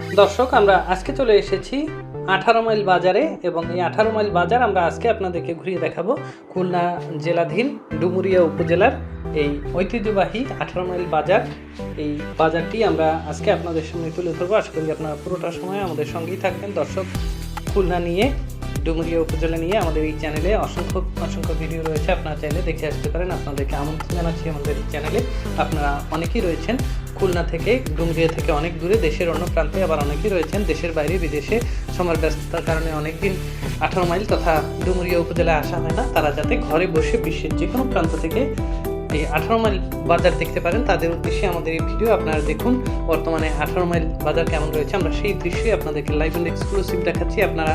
দর্শক, আমরা আজকে চলে এসেছি আঠারো মাইল বাজারে এবং এই আঠারো মাইল বাজার আমরা আজকে আপনাদেরকে ঘুরিয়ে দেখাবো খুলনা জেলাধীন ডুমুরিয়া উপজেলার এই ঐতিহ্যবাহী আঠারো মাইল বাজার। এই বাজারটি আমরা আজকে আপনাদের সঙ্গে তুলে ধরবো। আশা করি আপনারা পুরোটা সময় আমাদের সঙ্গেই থাকবেন। দর্শক, খুলনা নিয়ে ডুমুরিয়া উপজেলা নিয়ে আমাদের এই চ্যানেলে অসংখ্য অসংখ্য ভিডিও রয়েছে। আপনারা চাইলে দেখে আসতে পারেন। আপনাদেরকে আমন্ত্রণ জানাচ্ছি আমাদের চ্যানেলে। আপনারা অনেকেই রয়েছেন খুলনা থেকে, ডুমুরিয়া থেকে অনেক দূরে, দেশের অন্য প্রান্তে আবার অনেকেই রয়েছেন দেশের বাইরে, বিদেশে। সময় ব্যস্ততার কারণে অনেকদিন আঠারো মাইল তথা ডুমুরিয়া উপজেলায় আসা হয় না। তারা যাতে ঘরে বসে বিশ্বের যে কোনো প্রান্ত থেকে এই আঠারো মাইল বাজার দেখতে পারেন। তাদের উদ্দেশ্যে আমাদের এই ভিডিও আপনারা দেখুন। বর্তমানে আঠারো মাইল বাজার কেমন রয়েছে, আমরা সেই দৃশ্যই আপনাদেরকে লাইভ অ্যান্ড এক্সক্লুসিভ দেখাচ্ছি। আপনারা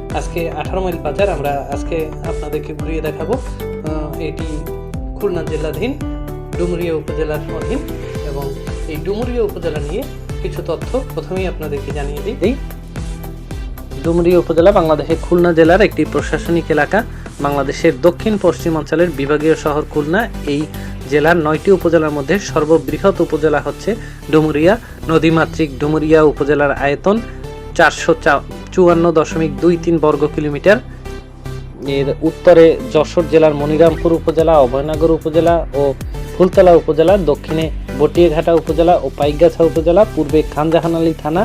আজকে আঠারো মাইল বাজার আমরা আজকে আপনাদেরকে ঘুরিয়ে দেখাবো এটি খুলনা জেলাধীন, ডুমুরিয়া উপজেলার অধীন এবং এই ডুমুরিয়া উপজেলা নিয়ে কিছু তথ্য প্রথমেই আপনাদেরকে জানিয়ে দিই। এই ডুমুরিয়া উপজেলা বাংলাদেশের খুলনা জেলার একটি প্রশাসনিক এলাকা। বাংলাদেশের দক্ষিণ পশ্চিমাঞ্চলের বিভাগীয় শহর খুলনা। এই জেলার নয়টি উপজেলার মধ্যে সর্ববৃহৎ উপজেলা হচ্ছে ডুমুরিয়া। নদীমাতৃক ডুমুরিয়া উপজেলার আয়তন চারশো চুয়ান্ন দশমিক দুই তিন বর্গ কিলোমিটার। এর উত্তরে যশোর জেলার মনিরামপুর উপজেলা, অভয়নগর উপজেলা ও ফুলতলা উপজেলা, দক্ষিণে বটিয়াঘাটা উপজেলা ও পাইকগাছা উপজেলা, পূর্বে খানজাহানালী থানা,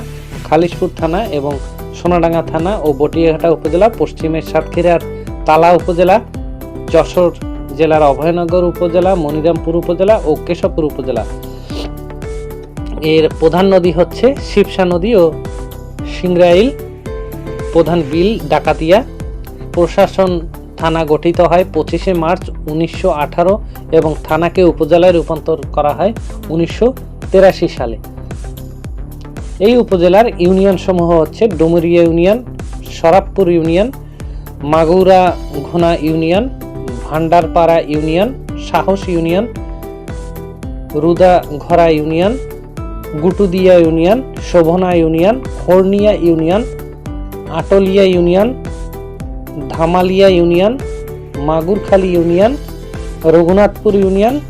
খালিশপুর থানা এবং সোনাডাঙ্গা থানা ও বটিয়াঘাটা উপজেলা, পশ্চিমে সাতক্ষীরার তালা উপজেলা, যশোর জেলার অভয়নগর উপজেলা, মনিরামপুর উপজেলা ও কেশবপুর উপজেলা। এর প্রধান নদী হচ্ছে শিবসা নদী ও সিংরাইল। প্রধান বিল ডাকাতিয়া। প্রশাসন থানা গঠিত হয় পঁচিশে মার্চ উনিশশো আঠারো এবং থানাকে উপজেলায় রূপান্তর করা হয় উনিশশো সালে। এই উপজেলার ইউনিয়ন সমূহ হচ্ছে Dumuria union, Sarabpur union, Magura Ghona union, Bhandarpara union, Sahas union Rudaghara union, Gutudia union, Shobhna union Kharnia union Atlia union, Dhamalia union, Magurkhali union, Raghunathpur union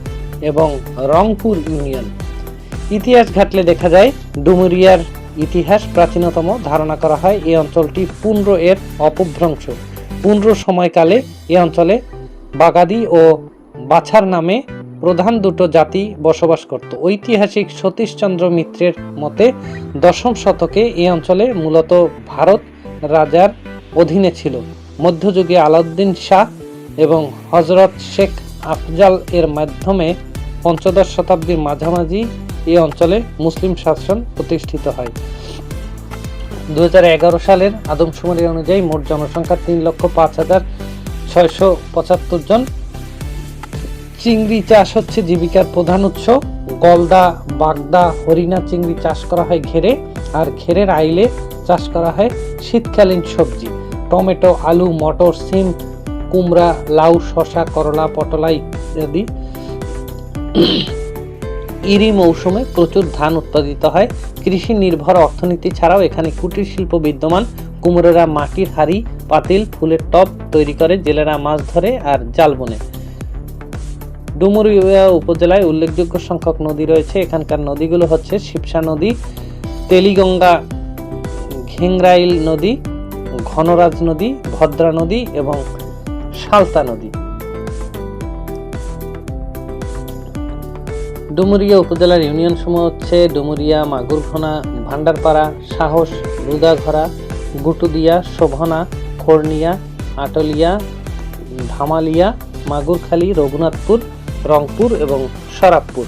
এবং রংপুর ইউনিয়ন। ইতিহাস ঘাটলে দেখা যায়, ডুমুরিয়ার ইতিহাস প্রাচীনতম ধারণা করা হয় এই অঞ্চলটি পুন্ড্র এর অপভ্রংশ। পুন্ড্র সময়কালে এ অঞ্চলে বাগাদি ও বাছার নামে প্রধান দুটো জাতি বসবাস করত। ঐতিহাসিক সতীশচন্দ্র মিত্রের মতে দশম শতকে এ অঞ্চলে মূলত ভারত রাজার অধীনে ছিল। মধ্যযুগে আলাউদ্দিন শাহ এবং হজরত শেখ আফজাল এর মাধ্যমে পঞ্চদশ শতাব্দীর মাঝামাঝি এই অঞ্চলে মুসলিম শাসন প্রতিষ্ঠিত হয়। দু সালের আদমশুমারি অনুযায়ী মোট জনসংখ্যা তিন লক্ষ পাঁচ হাজার ছয়শো পঁচাত্তর জন। চিংড়ি চাষ হচ্ছে জীবিকার প্রধান উৎস। গলদা, বাগদা, হরিণা চিংড়ি চাষ করা হয় ঘেরে। আর ঘেরের আইলে চাষ করা হয় শীতকালীন সবজি। টমেটো, আলু, মটর, সিম, কুমড়া, লাউ, শসা, করলা, পটলা ইত্যাদি। ইরি মৌসুমে প্রচুর ধান উৎপাদিত হয়। কৃষি নির্ভর অর্থনীতি ছাড়াও এখানে কুটির শিল্প বিদ্যমান। কুমোরেরা মাটির হাড়ি, পাতিল, ফুলের টব তৈরি করে, জেলেরা মাছ ধরে আর জাল বোনে। ডুমুরিয়া উপজেলায় উল্লেখযোগ্য সংখ্যক নদী রয়েছে। এখানকার নদীগুলো হচ্ছে শিবসা নদী, তেলিগঙ্গা ঘেংরাইল নদী, ঘনরাজ নদী, ভদ্রা নদী এবং সালতা নদী। ডুমুরিয়া উপজেলার ইউনিয়ন সমূহ হচ্ছে ডুমুরিয়া মাগুরঘোনা ভান্ডারপাড়া সাহস রুদাঘরা গুটুদিয়া, শোভনা, খর্নিয়া, আটলিয়া, ধামালিয়া, মাগুরখালী, রঘুনাথপুর, রংপুর এবং সরাবপুর।